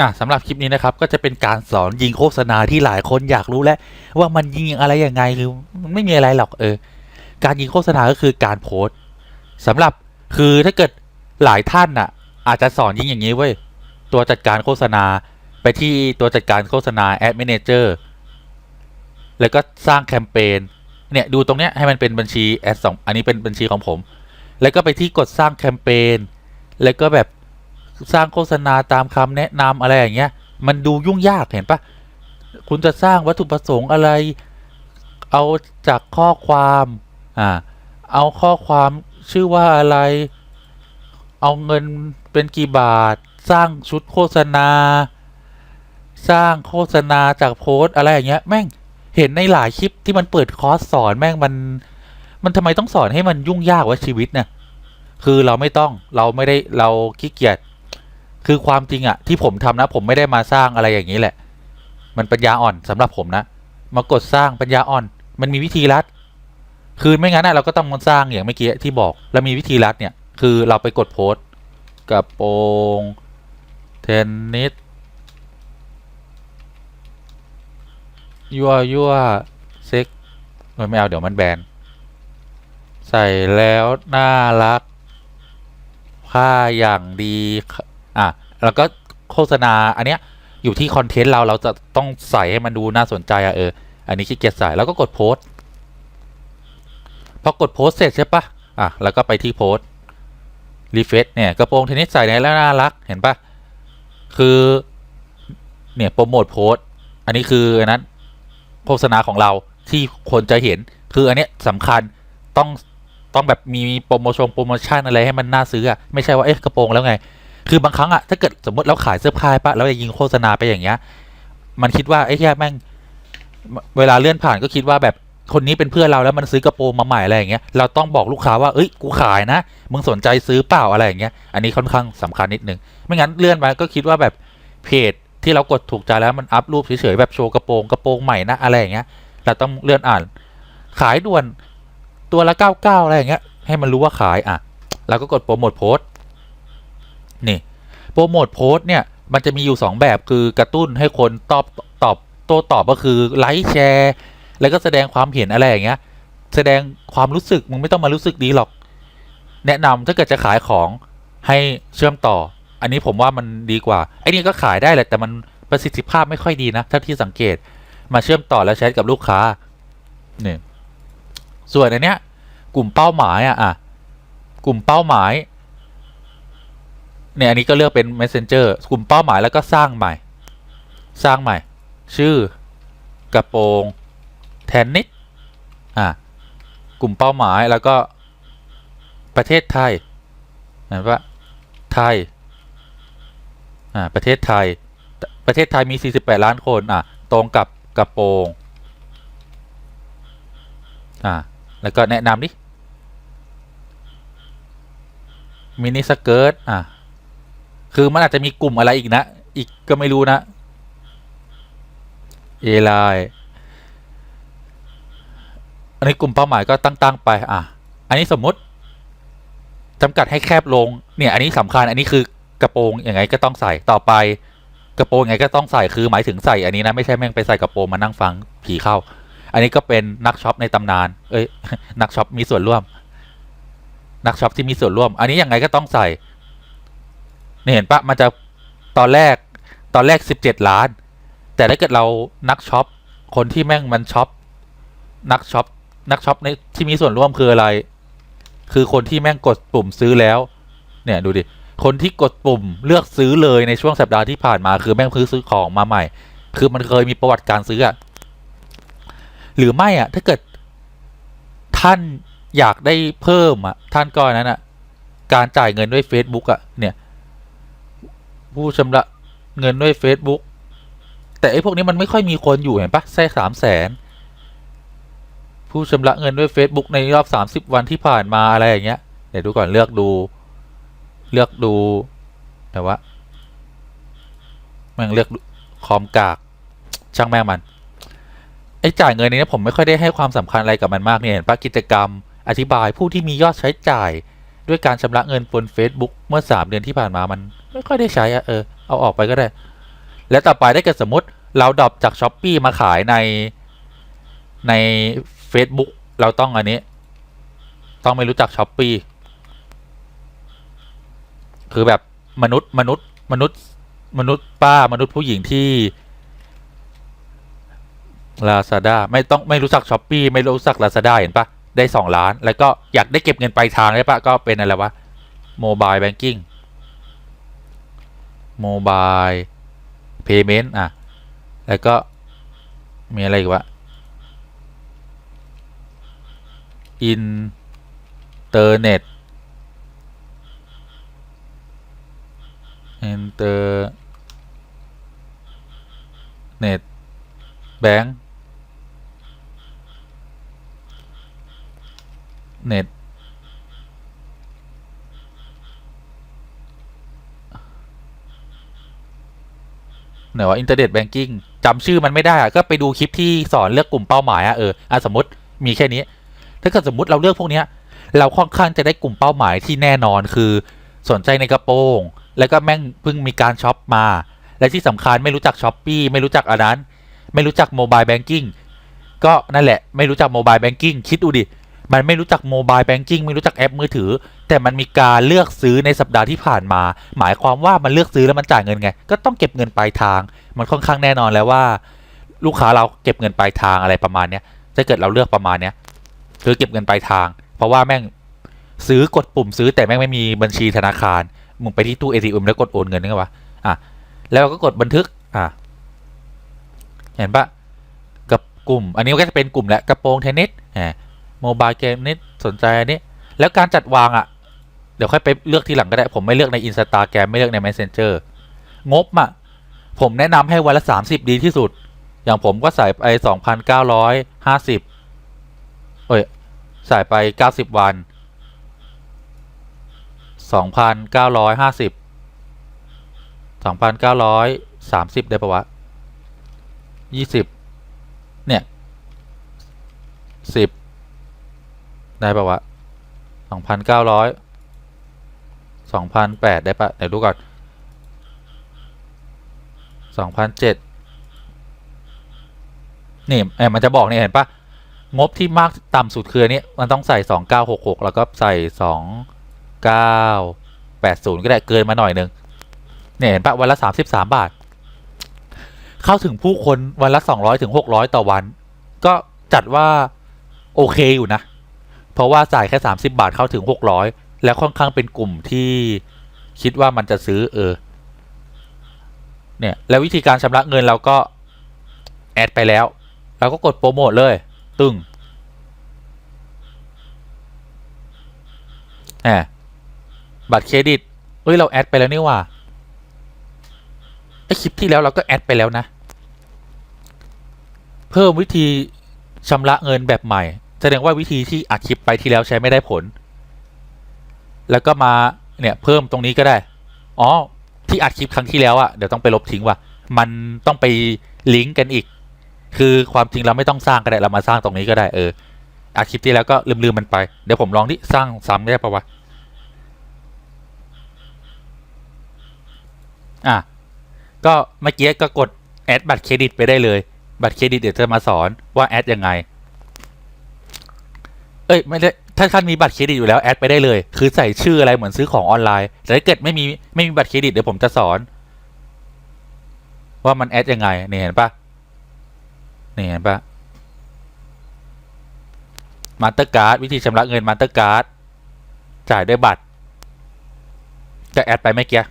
อะสำหรับคลิปนี้นะครับก็จะเป็นการสอนยิงโฆษณาที่หลายคนอยากรู้และว่ามันยิงอะไรยังไงคือมันไม่มีอะไรหรอกเออ การยิงโฆษณาก็คือการโพสต์สำหรับคือถ้าเกิดหลายท่านน่ะ อาจจะสอนยิงอย่างนี้เว้ยตัวจัดการโฆษณาไปที่ตัวจัดการโฆษณาแอดมินเจอร์แล้วก็สร้างแคมเปญเนี่ยดูตรงเนี้ยให้มันเป็นบัญชีแอดสองอันนี้เป็นบัญชีของผม แล้วก็ไปที่กดสร้างแคมเปญแล้วก็แบบ สร้างโฆษณาตามคำแนะนำอะไรอย่างเงี้ย มันดูยุ่งยากเห็นปะคุณจะสร้างวัตถุประสงค์อะไร เอาจากข้อความอ่าเอาข้อความชื่อว่าอะไร เอาเงินเป็นกี่บาท สร้างชุดโฆษณา สร้างโฆษณาจากโพสอะไรอย่างเงี้ย แม่งเห็นในหลายคลิปที่มันเปิดคอร์สสอนแม่งมัน มันทำไมต้องสอนให้มันยุ่งยากวะชีวิตเนี่ยคือเราไม่ต้องเราไม่ได้เราขี้เกียจ คือความจริงอะที่ผมทำนะ ผมไม่ได้มาสร้างอะไรอย่างนี้แหละ มันปัญญาอ่อนสำหรับผมนะ มากดสร้างปัญญาอ่อน มันมีวิธีรัด คือไม่งั้นอะเราก็ต้องมาสร้างอย่างเมื่อกี้ที่บอก แล้วมีวิธีรัดเนี่ย คือเราไปกดโพสกระโปรงเทนนิสยั่วยั่วเซ็กไม่เอาเดี๋ยวมันแบน ใส่แล้วน่ารัก ผ้าอย่างดี อะแล้วก็โฆษณาอันเนี้ยอยู่ที่คอนเทนต์เราเราจะต้องใส่ให้มันดูน่าสนใจอะเออ อันนี้ขี้เกียจใส่แล้วก็กดโพสพอกดโพสเสร็จใช่ปะอะแล้วก็ไปที่โพสรีเฟซเนี่ยกระโปรงเทนนิสใส่ในแล้วน่ารักเห็นปะคือเนี่ยโปรโมทโพสอันนี้คืออันนั้นโฆษณาของเราที่คนจะเห็นคืออันเนี้ยสำคัญต้องต้องแบบมีโปรโมชั่นโปรโมชั่นอะไรให้มันน่าซื้ออะไม่ใช่ว่าเอ๊ะกระโปรงแล้วไง คือบางครั้งอะถ้าเกิดสมมติเราขายเสื้อผ้าปะแล้วจะยิงโฆษณาไปอย่างเงี้ย มันคิดว่าไอ้แค่แม่งเวลาเลื่อนผ่านก็คิดว่าแบบคนนี้เป็นเพื่อนเราแล้วมันซื้อกระโปรงมาใหม่อะไรอย่างเงี้ยเราต้องบอกลูกค้าว่าเอ้ยกูขายนะมึงสนใจซื้อเปล่าอะไรอย่างเงี้ยอันนี้ค่อนข้างสำคัญนิดนึงไม่งั้นเลื่อนไปก็คิดว่าแบบเพจที่เรากดถูกใจแล้วมันอัพรูปเฉยๆแบบโชว์กระโปรงกระโปรงใหม่นะอะไรอย่างเงี้ยเราต้องเลื่อนอ่าน ขายด่วนตัวละเก้าเก้าอะไรอย่างเงี้ยให้มันรู้ว่าขายอะเราก็กดโปรโมทโพสต์ นี่โปรโมทโพสต์เนี่ยมันจะมีอยู่สองแบบคือกระตุ้นให้คนตอบตอบโต้ตอบก็คือไลค์แชร์ แล้วก็แสดงความเห็นอะไรอย่างเงี้ย แสดงความรู้สึกมึงไม่ต้องมารู้สึกดีหรอก แนะนำถ้าเกิดจะขายของให้เชื่อมต่อ อันนี้ผมว่ามันดีกว่าไอ้นี่ก็ขายได้แหละแต่มันประสิทธิภาพไม่ค่อยดีนะถ้าที่สังเกตมาเชื่อมต่อแล้วแชทกับลูกค้าเนี่ยส่วนอันเนี้ยกลุ่มเป้าหมายอะอะกลุ่มเป้าหมาย เนี่ยอันนี้ก็เลือกเป็น messenger กลุ่มเป้าหมายแล้วก็สร้างใหม่ สร้างใหม่ ชื่อกระโปรงแทนนิดอะกลุ่มเป้าหมายแล้วก็ประเทศไทยเห็นปะไทยอ่าประเทศไทย ประเทศไทยมี 48 ล้านคนอะตรงกับกระโปรงอ่าแล้วก็แนะนำดิมินิสเกิร์ตอะ คือมันอาจจะมีกลุ่มอะไรอีกนะ อีกก็ไม่รู้นะ เอไลน์อันนี้กลุ่มเป้าหมายก็ตั้งๆไป อะ อันนี้สมมติจำกัดให้แคบลง เนี่ย อันนี้สำคัญ อันนี้คือกระโปรงยังไงก็ต้องใส่ต่อไปกระโปรงยังไงก็ต้องใส่คือหมายถึงใส่อันนี้นะไม่ใช่แม่งไปใส่กระโปรงมานั่งฟังผีเข้า อันนี้ก็เป็นนักช็อปในตำนาน เอ้ยนักช็อปมีส่วนร่วม นักช็อปที่มีส่วนร่วม อันนี้ยังไงก็ต้องใส่ เนี่ยเห็นปะมันจะตอนแรกตอนแรกสิบเจ็ดล้าน แต่ถ้าเกิดเรานักช็อปคนที่แม่งมันช็อปนักช็อปนักช็อปในที่มีส่วนร่วมคืออะไร คือคนที่แม่งกดปุ่มซื้อแล้ว เนี่ยดูดิคนที่กดปุ่มเลือกซื้อเลยในช่วงสัปดาห์ที่ผ่านมาคือแม่งเพิ่งซื้อของมาใหม่ คือมันเคยมีประวัติการซื้ออะหรือไม่อะถ้าเกิดท่านอยากได้เพิ่มอะท่านก็อันนั้นอะการจ่ายเงินด้วย Facebook อะเนี่ย ผู้ชำระเงินด้วย Facebook แต่ไอ้พวกนี้มันไม่ค่อยมีคนอยู่เห็นปะแค่สามแสนผู้ชำระเงินด้วย Facebook ในรอบสามสิบวันที่ผ่านมาอะไรอย่างเงี้ยเดี๋ยวดูก่อนเลือกดู เลือกดูแต่ว่าแม่งเลือกคอมกากช่างแม่งมันไอ้จ่ายเงินนี้ผมไม่ค่อยได้ให้ความสำคัญอะไรกับมันมากเนี่ยเห็นปะกิจกรรม อธิบายผู้ที่มียอดใช้จ่าย ด้วยการชำระเงินบน Facebook เมื่อสามเดือนที่ผ่านมามัน ไม่ค่อยได้ใช้อะเออเอาออกไปก็ได้ แล้วต่อไปถ้าเกิดสมมติเราดรอปจากช้อปปีมาขายในใน Facebook เราต้องอันนี้ ต้องไม่รู้จักช้อปปีคือแบบมนุษย์มนุษย์มนุษย์มนุษย์ป้ามนุษย์ผู้หญิงที่ Lazada ไม่ต้องไม่รู้จักช้อปปีไม่รู้จัก Lazada เห็นปะได้สองล้าน แล้วก็อยากได้เก็บเงินปลายทางได้ปะก็เป็นอะไรวะโมบายแบงกิ้ง โมบายเพย์เมนต์อะ แล้วก็ มีอะไรอีกวะอินเทอร์เน็ตอินเตอร์เน็ตแบงค์เน็ต ไหนว่าอินเทอร์เน็ตแบงกิ้งจำชื่อมันไม่ได้อะก็ไปดูคลิปที่สอนเลือกกลุ่มเป้าหมายอะเอออะสมมติมีแค่นี้ ถ้าเกิดสมมติเราเลือกพวกเนี้ย เราค่อนข้างจะได้กลุ่มเป้าหมายที่แน่นอนคือสนใจในกระโปรงแล้วก็แม่งเพิ่งมีการช็อปมา และที่สำคัญไม่รู้จักช้อปปี้ไม่รู้จักอันนั้น ไม่รู้จักโมบายแบงกิ้งก็นั่นแหละ ไม่รู้จักโมบายแบงกิ้งคิดดูดิ มันไม่รู้จักโมบายแบงกิ้งไม่รู้จักแอปมือถือ แต่มันมีการเลือกซื้อในสัปดาห์ที่ผ่านมา หมายความว่ามันเลือกซื้อแล้วมันจ่ายเงินไง ก็ต้องเก็บเงินปลายทาง มันค่อนข้างแน่นอนแล้วว่า ลูกค้าเราเก็บเงินปลายทางอะไรประมาณเนี้ยถ้าเกิดเราเลือกประมาณเนี้ยคือเก็บเงินปลายทาง เพราะว่าแม่งซื้อกดปุ่มซื้อแต่แม่งไม่มีบัญชีธนาคารมึงไปที่ตู้ ATM แล้วกดโอนเงินนึกว่าอะแล้วก็กดบันทึกอะเห็นปะกับกลุ่ม อันนี้ก็จะเป็นกลุ่มแหละกระโปรงเทนนิสแหม โมบายเกมนิสสนใจอันนี้ แล้วการจัดวางอะ เดี๋ยวค่อยไปเลือกทีหลังก็ได้ ผมไม่เลือกในอินสตาแกรมไม่เลือกใน Messenger งบอะ ผมแนะนำให้วันละสามสิบดีที่สุด อย่างผมก็ใส่ไปสองพันเก้าร้อยห้าสิบเอ้ย ใส่ไปเก้าสิบวันสองพันเก้าร้อยห้าสิบสองพันเก้าร้อยสามสิบได้ปะวะยี่สิบเนี่ยสิบ ได้ปะวะสองพันเก้าร้อยสองพันแปดได้ปะเดี๋ยวดูก่อนสองพันเจ็ดนี่เอ้ยมันจะบอก นี่ เห็นปะงบที่มากต่ำสุดคืออันนี้ มันต้องใส่สองเก้าหกหกแล้วก็ใส่สองเก้าแปดศูนย์ก็ได้เกินมาหน่อยนึงเนี่ยเห็นปะวันละสามสิบสามบาท เข้าถึงผู้คนวันละสองร้อยถึงหกร้อยต่อวัน ก็จัดว่า โอเคอยู่นะ เพราะว่าจ่ายแค่สามสิบาทเข้าถึงหกร้อยแล้วค่อนข้างเป็นกลุ่มที่คิดว่ามันจะซื้อเออ เนี่ย แล้ววิธีการชำระเงินเราก็แอดไปแล้วเราก็กดโปรโมทเลย ตึงแหมบัตรเครดิตเอ้ย เราแอดไปแล้วนี่ว่าไอคลิปที่แล้วเราก็แอดไปแล้วนะ เพิ่มวิธีชำระเงินแบบใหม่ แสดงว่าวิธีที่อัดคลิปไปที่แล้วใช้ไม่ได้ผล แล้วก็มาเนี่ยเพิ่มตรงนี้ก็ได้ อ๋อ ที่อัดคลิปครั้งที่แล้วอะเดี๋ยวต้องไปลบทิ้งว่ะ มันต้องไปลิงก์กันอีก คือความจริงเราไม่ต้องสร้างก็ได้เรามาสร้างตรงนี้ก็ได้เอออัดคลิปที่แล้วก็ลืมๆมันไป เดี๋ยวผมลองที่สร้างซ้ำได้ปะวะ อะ ก็เมื่อกี้ก็กดแอดบัตรเครดิตไปได้เลย บัตรเครดิตเดี๋ยวจะมาสอนว่าแอดยังไง อ้ยไม่ได้ถ้าท่านมีบัตรเครดิตอยู่แล้วแอดไปได้เลย คือใส่ชื่ออะไรเหมือนซื้อของออนไลน์ แต่ถ้าเกิดไม่มีไม่มีบัตรเครดิตเดี๋ยวผมจะสอน ว่ามันแอดยังไงนี่เห็นปะนี่เห็นปะมาสเตอร์การ์ดวิธีชำระเงินมาสเตอร์การ์ดจ่ายด้วยบัตร จะแอดไปไม่เกี้ย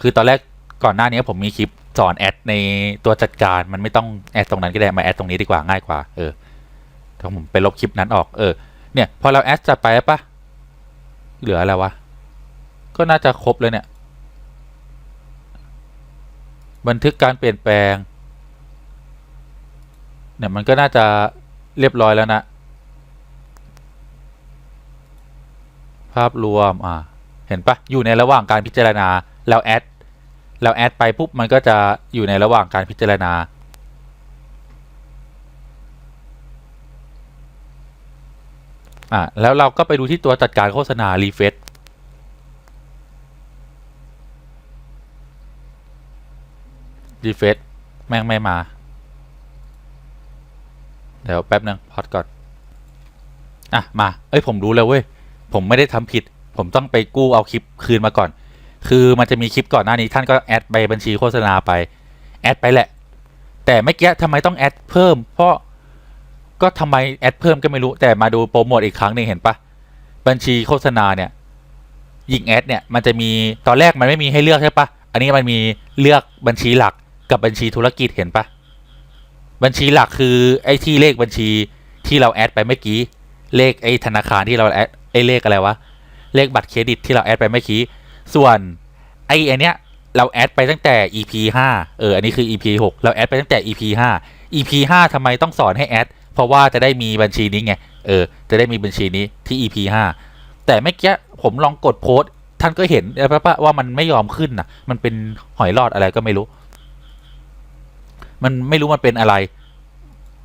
คือตอนแรกก่อนหน้านี้ผมมีคลิปสอนแอดในตัวจัดการมันไม่ต้องแอดตรงนั้นก็ได้มาแอดตรงนี้ดีกว่าง่ายกว่าเออ ถ้าผมไปลบคลิปนั้นออก เออ เนี่ย พอเราแอดจะไปปะเหลืออะไรวะ ก็น่าจะครบเลยเนี่ย บันทึกการเปลี่ยนแปลง เนี่ยมันก็น่าจะเรียบร้อยแล้วนะ ภาพรวม อ่า เห็นปะอยู่ในระหว่างการพิจารณา แล้วแอดเราแอดไปปุ๊บมันก็จะอยู่ในระหว่างการพิจารณา อะแล้วเราก็ไปดูที่ตัวจัดการโฆษณารีเฟซรีเฟซแม่งไม่มา เดี๋ยวแป๊บนึงพอดก่อน อะ มา เอ้ยผมรู้แล้วเว้ย ผมไม่ได้ทำผิด ผมต้องไปกู้เอาคลิปคืนมาก่อน คือมันจะมีคลิปก่อนหน้านี้ท่านก็แอดไปบัญชีโฆษณาไป แอดไปแหละ แต่เมื่อกี้ทำไมต้องแอดเพิ่ม เพราะ ก็ทำไมแอดเพิ่มก็ไม่รู้แต่มาดูโปรโมทอีกครั้งหนึ่งเห็นปะบัญชีโฆษณาเนี่ยยิงแอดเนี่ยมันจะมีตอนแรกมันไม่มีให้เลือกใช่ปะอันนี้มันมีเลือกบัญชีหลักกับบัญชีธุรกิจเห็นปะบัญชีหลักคือไอ้ที่เลขบัญชีที่เราแอดไปเมื่อกี้เลขไอ้ธนาคารที่เราแอดไอ้เลขอะไรวะเลขบัตรเครดิตที่เราแอดไปเมื่อกี้ส่วนไอ้อันเนี้ยเราแอดไปตั้งแต่ EP 5เอออันนี้คือ EP 6เราแอดไปตั้งแต่ EP 5 EP 5ทำไมต้องสอนให้แอด เพราะว่าจะได้มีบัญชีนี้ไง เออ จะได้มีบัญชีนี้ที่ EP 5แต่เมื่อกี้ผมลองกดโพสท่านก็เห็นแล้วปะว่ามันไม่ยอมขึ้นนะมันเป็นหอยรอดอะไรก็ไม่รู้ มันไม่รู้มันเป็นอะไร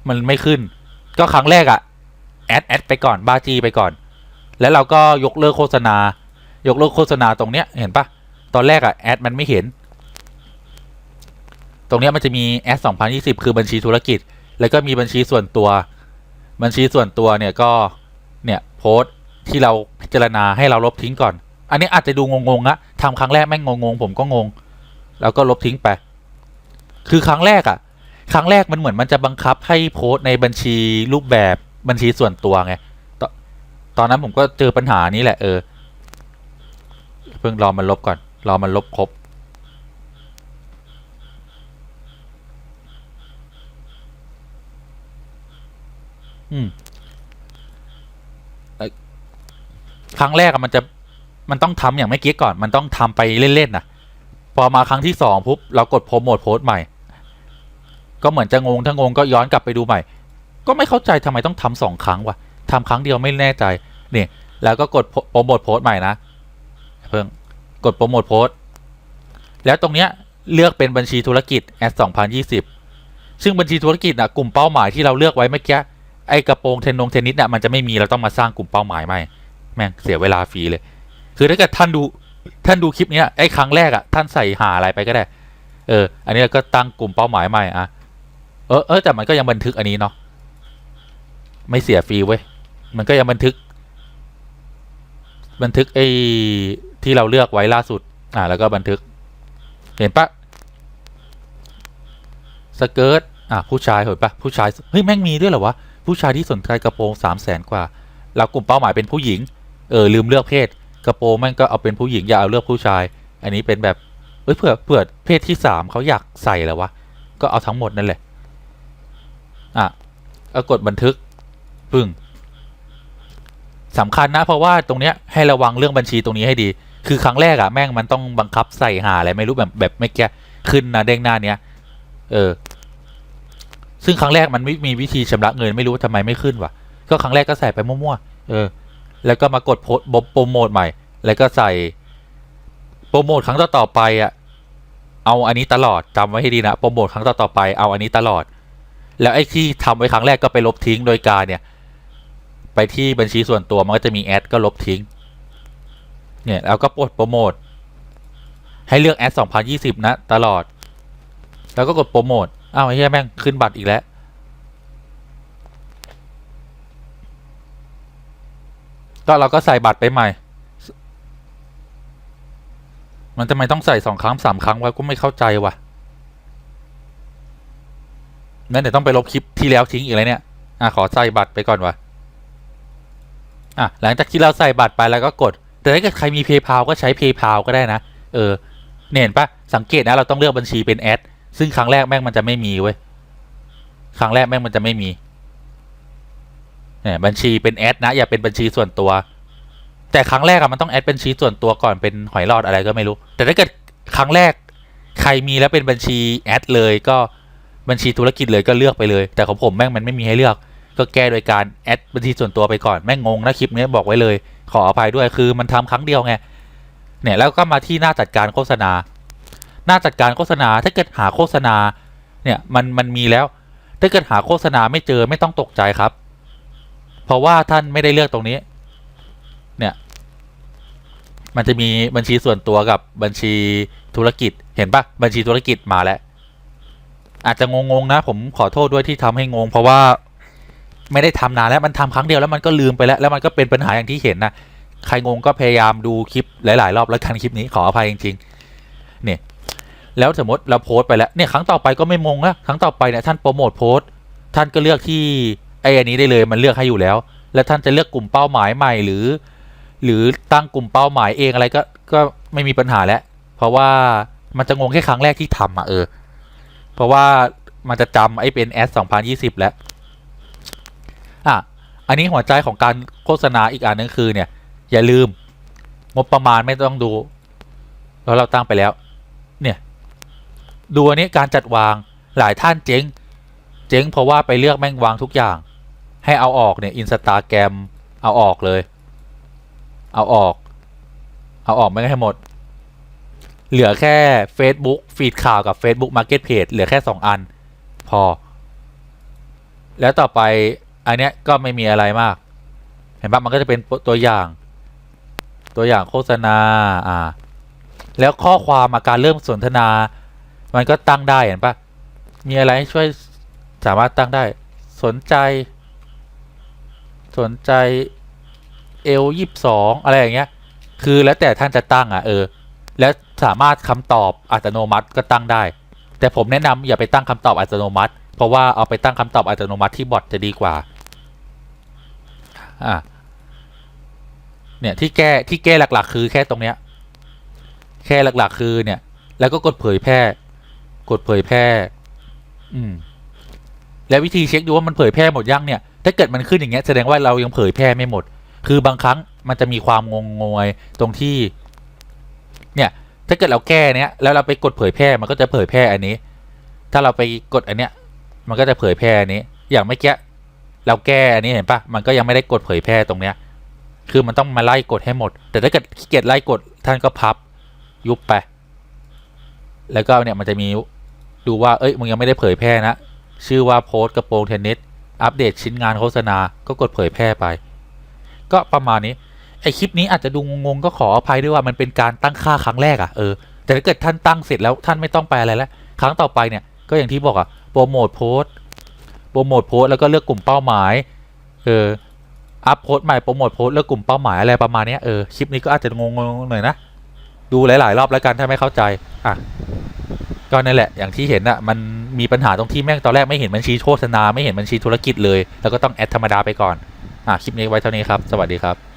มันไม่ขึ้น ก็ครั้งแรกอะแอดแอดไปก่อนบาจีไปก่อน แล้วเราก็ยกเลิกโฆษณา ยกเลิกโฆษณาตรงเนี้ยเห็นปะตอนแรกอะแอดมันไม่เห็น ตรงเนี้ยมันจะมีแอด2020 คือบัญชีธุรกิจ แล้วก็มีบัญชีส่วนตัว บัญชีส่วนตัวเนี่ยก็เนี่ยโพสต์ที่เราพิจารณาให้เราลบทิ้งก่อน อันนี้อาจจะดูงงๆนะทำครั้งแรกแม่งงงๆผมก็งง แล้วก็ลบทิ้งไป คือครั้งแรกอะครั้งแรกมันเหมือนมันจะบังคับให้โพสต์ในบัญชีรูปแบบบัญชีส่วนตัวไงตตอนนั้นผมก็เจอปัญหานี้แหละเออ เพิ่งรอมันลบก่อน รอมันลบครบ อืมเอ่อ ครั้งแรกมันจะมันต้องทำอย่างเมื่อกี้ก่อน มันต้องทำไปเล่นๆนะพอมาครั้งที่สองปุ๊บเรากดโปรโมทโพสต์ใหม่ ก็เหมือนจะงงถ้างงก็ย้อนกลับไปดูใหม่ ก็ไม่เข้าใจทำไมต้องทำสองครั้งวะทำครั้งเดียวไม่แน่ใจ นี่ แล้วก็กดโปรโมทโพสต์ใหม่นะเพิ่งกดโปรโมทโพสต์แล้วตรงเนี้ยเลือกเป็นบัญชีธุรกิจแอด2020 ซึ่งบัญชีธุรกิจนะกลุ่มเป้าหมายที่เราเลือกไว้เมื่อกี้ ไอกระโปรงเทนนงเทนนิสเนี่ยมันจะไม่มีเราต้องมาสร้างกลุ่มเป้าหมายใหม่แม่งเสียเวลาฟรีเลย คือถ้าเกิดท่านดูท่านดูคลิปเนี้ยไอ้ครั้งแรกอะท่านใส่หาอะไรไปก็ได้ เออ อันนี้ก็ตั้งกลุ่มเป้าหมายใหม่อะเออเออแต่มันก็ยังบันทึกอันนี้เนาะไม่เสียฟรีเว้ยมันก็ยังบันทึก บันทึกไอ้ที่เราเลือกไว้ล่าสุด อ่าแล้วก็บันทึก เห็นปะสเกิร์ตอะผู้ชายเห็นปะผู้ชายเฮ้ยแม่งมีด้วยเหรอวะ ผู้ชายที่สนใจกระโปรงสามแสนกว่า เรากลุ่มเป้าหมายเป็นผู้หญิง เออลืมเลือกเพศ กระโปรงแม่งก็เอาเป็นผู้หญิงอย่าเอาเลือกผู้ชาย อันนี้เป็นแบบเอ้ยเผื่อเผื่อเพศที่สามเขาอยากใส่แล้ววะ ก็เอาทั้งหมดนั่นแหละ อะก็กดบันทึกปึ้งสำคัญนะเพราะว่าตรงเนี้ยให้ระวังเรื่องบัญชีตรงนี้ให้ดี คือครั้งแรกอะแม่งมันต้องบังคับใส่หาอะไรไม่รู้แบบแบบไม่แก้ขึ้นนะเด้งหน้าเนี้ย เออ ซึ่งครั้งแรกมันไม่มีวิธีชำระเงินไม่รู้ทำไมไม่ขึ้นวะก็ครั้งแรกก็ใส่ไปมั่วๆเออ แล้วก็มากดโพสโปรโมทใหม่ แล้วก็ใส่โปรโมทครั้งต่อๆไปอะเอาอันนี้ตลอดจำไว้ให้ดีนะโปรโมทครั้งต่อๆไปเอาอันนี้ตลอด แล้วไอ้ที่ทำไว้ครั้งแรกก็ไปลบทิ้งโดยการเนี่ย ไปที่บัญชีส่วนตัวมันก็จะมีแอดก็ลบทิ้ง เนี่ยแล้วก็ปลดโปรโมทให้เลือกแอด2020 นะ ตลอด แล้วก็กดโปรโมท อ้าวไอ้เหี้ยแม่งขึ้นบัตรอีกแล้ว ก็เราก็ใส่บัตรไปใหม่ มันจะไม่ต้องใส่สองครั้งสามครั้งวะก็ไม่เข้าใจว่ะนั่นเดี๋ยวต้องไปลบคลิปที่แล้วทิ้งอีกเลยเนี่ย อะขอใส่บัตรไปก่อนวะอะหลังจากที่เราใส่บัตรไปแล้วก็กด แต่ถ้าเกิดใครมี PayPal ก็ใช้ PayPal ก็ได้นะ เออเนี่ยเห็นปะสังเกตนะเราต้องเลือกบัญชีเป็นแอด ซึ่งครั้งแรกแม่งมันจะไม่มีเว้ย ครั้งแรกแม่งมันจะไม่มีเนี่ยบัญชีเป็นแอดนะ อย่าเป็นบัญชีส่วนตัว แต่ครั้งแรกอะมันต้องแอดบัญชีส่วนตัวก่อนเป็นหอยรอดอะไรก็ไม่รู้ แต่ถ้าเกิดครั้งแรกใครมีแล้วเป็นบัญชีแอดเลยก็บัญชีธุรกิจเลยก็เลือกไปเลย แต่ของผมแม่งมันไม่มีให้เลือก ก็แก้โดยการแอดบัญชีส่วนตัวไปก่อนแม่งงงนะคลิปนี้บอกไว้เลย ขออภัยด้วยคือมันทำครั้งเดียวไงเนี่ยแล้วก็มาที่หน้าจัดการโฆษณา หน้าจัดการโฆษณา ถ้าเกิดหาโฆษณา เนี่ยมันมันมีแล้ว ถ้าเกิดหาโฆษณาไม่เจอไม่ต้องตกใจครับ เพราะว่าท่านไม่ได้เลือกตรงนี้ เนี่ย มันจะมีบัญชีส่วนตัวกับบัญชีธุรกิจ เห็นปะบัญชีธุรกิจมาแล้ว อาจจะงงๆนะ ผมขอโทษด้วยที่ทำให้งง เพราะว่าไม่ได้ทำนานแล้วมันทำครั้งเดียวแล้วมันก็ลืมไปแล้ว แล้วมันก็เป็นปัญหาอย่างที่เห็นนะใครงงก็พยายามดูคลิปหลาย ๆ รอบแล้วกันคลิปนี้ขออภัยจริง ๆ เนี่ย แล้วสมมติเราโพสต์ไปแล้วเนี่ยครั้งต่อไปก็ไม่มงแล้วครั้งต่อไปเนี่ยท่านโปรโมทโพสต์ ท่านก็เลือกที่ไอ้อันนี้ได้เลยมันเลือกให้อยู่แล้ว แล้วท่านจะเลือกกลุ่มเป้าหมายใหม่หรือ หรือตั้งกลุ่มเป้าหมายเองอะไรก็ก็ไม่มีปัญหาแล้ว เพราะว่ามันจะงงแค่ครั้งแรกที่ทำอะเออ เพราะว่ามันจะจำไอ้เป็นแอส2020แล้วอะอันนี้หัวใจของการโฆษณาอีกอันนึงคือเนี่ย อย่าลืม งบประมาณไม่ต้องดู แล้วเราตั้งไปแล้ว ดูอันนี้การจัดวางหลายท่านเจ๊ง เจ๊งเพราะว่าไปเลือกแม่งวางทุกอย่าง ให้เอาออกเนี่ยอินสตาแกรมเอาออกเลย เอาออก เอาออกไม่ให้หมด เหลือแค่ Facebook ฟีดข่าวกับ Facebook Marketplace เหลือแค่สองอัน พอ แล้วต่อไป อันเนี้ยก็ไม่มีอะไรมาก เห็นปะมันก็จะเป็นตัวอย่าง ตัวอย่างโฆษณาอ่าแล้วข้อความอาการเริ่มสนทนา มันก็ตั้งได้เห็นปะมีอะไรให้ช่วยสามารถตั้งได้ สนใจ สนใจเอลยี่สองอะไรอย่างเงี้ย คือแล้วแต่ท่านจะตั้งอะเออ แล้วสามารถคำตอบอัตโนมัติก็ตั้งได้ แต่ผมแนะนำอย่าไปตั้งคำตอบอัตโนมัติ เพราะว่าเอาไปตั้งคำตอบอัตโนมัติที่บอทจะดีกว่า อะเนี่ยที่แก้ที่แก้หลักๆ คือแค่ตรงเนี้ย แค่หลักๆ คือเนี่ย แล้วก็กดเผยแพร่ กดเผยแพร่ อืม แล้ววิธีเช็คดูว่ามันเผยแพร่หมดยังเนี่ย ถ้าเกิดมันขึ้นอย่างเงี้ยแสดงว่าเรายังเผยแพร่ไม่หมด คือบางครั้งมันจะมีความงงงวยตรงที่ เนี่ย ถ้าเกิดเราแก้เนี้ยแล้วเราไปกดเผยแพร่มันก็จะเผยแพร่อันนี้ ถ้าเราไปกดอันเนี้ย มันก็จะเผยแพร่อันนี้ อย่างเมื่อกี้เราแก้อันนี้เห็นปะมันก็ยังไม่ได้กดเผยแพร่ตรงเนี้ย คือมันต้องมาไล่กดให้หมด แต่ถ้าเกิดขี้เกียจไล่กดท่านก็พับ ยุบไป แล้วก็เนี่ยมันจะมี ดูว่าเอ้ยมึงยังไม่ได้เผยแพร่นะ ชื่อว่าโพสกระโปรงเทนนิสอัปเดตชิ้นงานโฆษณาก็กดเผยแพร่ไป ก็ประมาณนี้ไอคลิปนี้อาจจะดูงงๆก็ขออภัยด้วยว่ามันเป็นการตั้งค่าครั้งแรกอะ่ะเออแต่ถ้าเกิดท่านตั้งเสร็จแล้วท่านไม่ต้องไปอะไรแล้ว ครั้งต่อไปเนี่ยก็อย่างที่บอกอะ่ะโปรโมทโพสโปรโมทโพสแล้วก็เลือกกลุ่มเป้าหมายเอออัพโพสใหม่โปรโมทโพสเลือกกลุ่มเป้าหมายอะไรประมาณนี้เออคลิปนี้ก็อาจจะงงๆหน่อยนะดูหลายๆรอบแล้วกันถ้าไม่เข้าใจอะ ก็นั่นแหละอย่างที่เห็นอะมันมีปัญหาตรงที่แม่งตอนแรกไม่เห็นบัญชีโฆษณาไม่เห็นบัญชีธุรกิจเลย แล้วก็ต้องแอดธรรมดาไปก่อนอะคลิปนี้ไว้เท่านี้ครับ สวัสดีครับ